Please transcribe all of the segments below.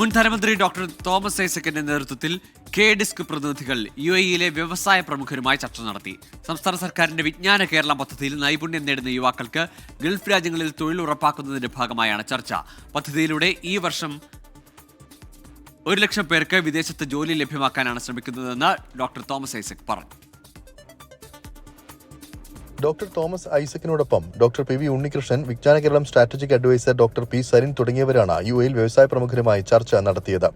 മുൻ ധനമന്ത്രി doctor Thomas ഐസക്കിന്റെ നേതൃത്വത്തിൽ കെ ഡിസ്ക് പ്രതിനിധികൾ യു എയിലെ വ്യവസായ പ്രമുഖരുമായി ചർച്ച നടത്തി. സംസ്ഥാന സർക്കാരിന്റെ വിജ്ഞാന കേരളം പദ്ധതിയിൽ നൈപുണ്യം നേടുന്ന യുവാക്കൾക്ക് ഗൾഫ് രാജ്യങ്ങളിൽ തൊഴിൽ ഉറപ്പാക്കുന്നതിന്റെ ഭാഗമായാണ് ചർച്ച. പദ്ധതിയിലൂടെ ഈ വർഷം ഒരു ലക്ഷം പേർക്ക് വിദേശത്ത് ജോലി ലഭ്യമാക്കാനാണ് ശ്രമിക്കുന്നതെന്ന് ഡോക്ടർ തോമസ് ഐസക് പറഞ്ഞു. Doctor Thomas ഐസക്കിനോടൊപ്പം doctor P V Unnikrishnan Vijnana Keralam strategic adviser doctor P Sarin തുടങ്ങിയവരാണ് യു എയിൽ വ്യവസായ പ്രമുഖരുമായി ചർച്ച നടത്തിയത്.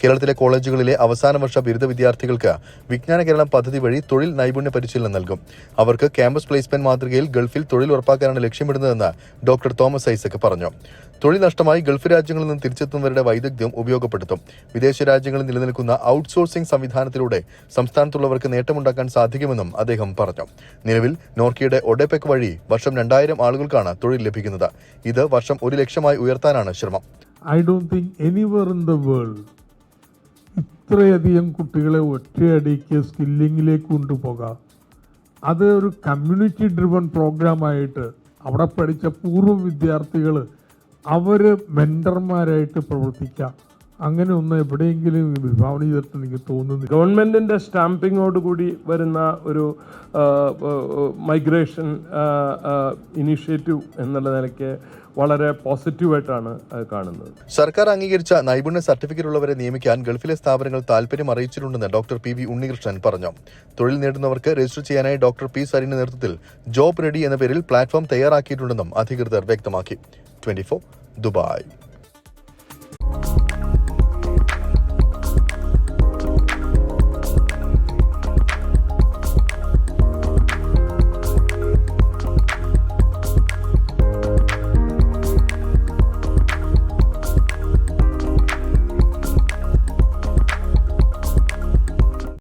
കേരളത്തിലെ കോളേജുകളിലെ അവസാന വർഷ ബിരുദ വിദ്യാർത്ഥികൾക്ക് വിജ്ഞാന കേരളം പദ്ധതി വഴി തൊഴിൽ നൈപുണ്യ പരിശീലനം നൽകും. അവർക്ക് ക്യാമ്പസ് പ്ലേസ്മെന്റ് മാതൃകയിൽ ഗൾഫിൽ തൊഴിൽ ഉറപ്പാക്കാനാണ് ലക്ഷ്യമിടുന്നതെന്ന് ഡോക്ടർ തോമസ് ഐസക് പറഞ്ഞു. തൊഴിൽ നഷ്ടമായി ഗൾഫ് രാജ്യങ്ങളിൽ നിന്ന് തിരിച്ചെത്തുന്നവരുടെ വൈദഗ്ധ്യം ഉപയോഗപ്പെടുത്തും. വിദേശ രാജ്യങ്ങളിൽ നിലനിൽക്കുന്ന ഔട്ട്സോഴ്സിംഗ് സംവിധാനത്തിലൂടെ സംസ്ഥാനത്തുള്ളവർക്ക് നേട്ടമുണ്ടാക്കാൻ സാധിക്കുമെന്നും അദ്ദേഹം പറഞ്ഞു. നിലവിൽ നോർക്കിയുടെ ഒഡെപെക് വഴി വർഷം രണ്ടായിരം ആളുകൾക്കാണ് തൊഴിൽ ലഭിക്കുന്നത്. ഇത് വർഷം ഒരു ലക്ഷമായി ഉയർത്താനാണ് ശ്രമം. I don't think anywhere in the world ഇത്രയധികം കുട്ടികളെ ഒറ്റയടിക്ക് സ്കില്ലിങ്ങിലേക്ക് കൊണ്ടുപോകാം. അത് ഒരു കമ്മ്യൂണിറ്റി ഡ്രിവൺ പ്രോഗ്രാമായിട്ട് അവിടെ പഠിച്ച പൂർവ വിദ്യാർത്ഥികൾ അവർ മെന്റർമാരായിട്ട് പ്രവർത്തിക്കാം. അങ്ങനെ ഒന്ന് എവിടെയെങ്കിലും വിഭാവന ചെയ്തിട്ട് എനിക്ക് തോന്നുന്നു. ഗവൺമെന്റിന്റെ സ്റ്റാമ്പിങ്ങോട് കൂടി വരുന്ന ഒരു മൈഗ്രേഷൻ ഇനീഷ്യേറ്റീവ് എന്നുള്ള നിലയ്ക്ക് വളരെ പോസിറ്റീവായിട്ടാണ് കാണുന്നത്. സർക്കാർ അംഗീകരിച്ച നൈപുണ്യ സർട്ടിഫിക്കറ്റ് ഉള്ളവരെ നിയമിക്കാൻ ഗൾഫിലെ സ്ഥാപനങ്ങൾ താൽപര്യം അറിയിച്ചിട്ടുണ്ടെന്ന് ഡോക്ടർ പി വി ഉണ്ണികൃഷ്ണൻ പറഞ്ഞു. തൊഴിൽ നേടുന്നവർക്ക് രജിസ്റ്റർ ചെയ്യാനായി ഡോക്ടർ പി സരിന്റെ നേതൃത്വത്തിൽ ജോബ് റെഡി എന്ന പേരിൽ പ്ലാറ്റ്ഫോം തയ്യാറാക്കിയിട്ടുണ്ടെന്നും അധികൃതർ വ്യക്തമാക്കി. Twenty Dubai.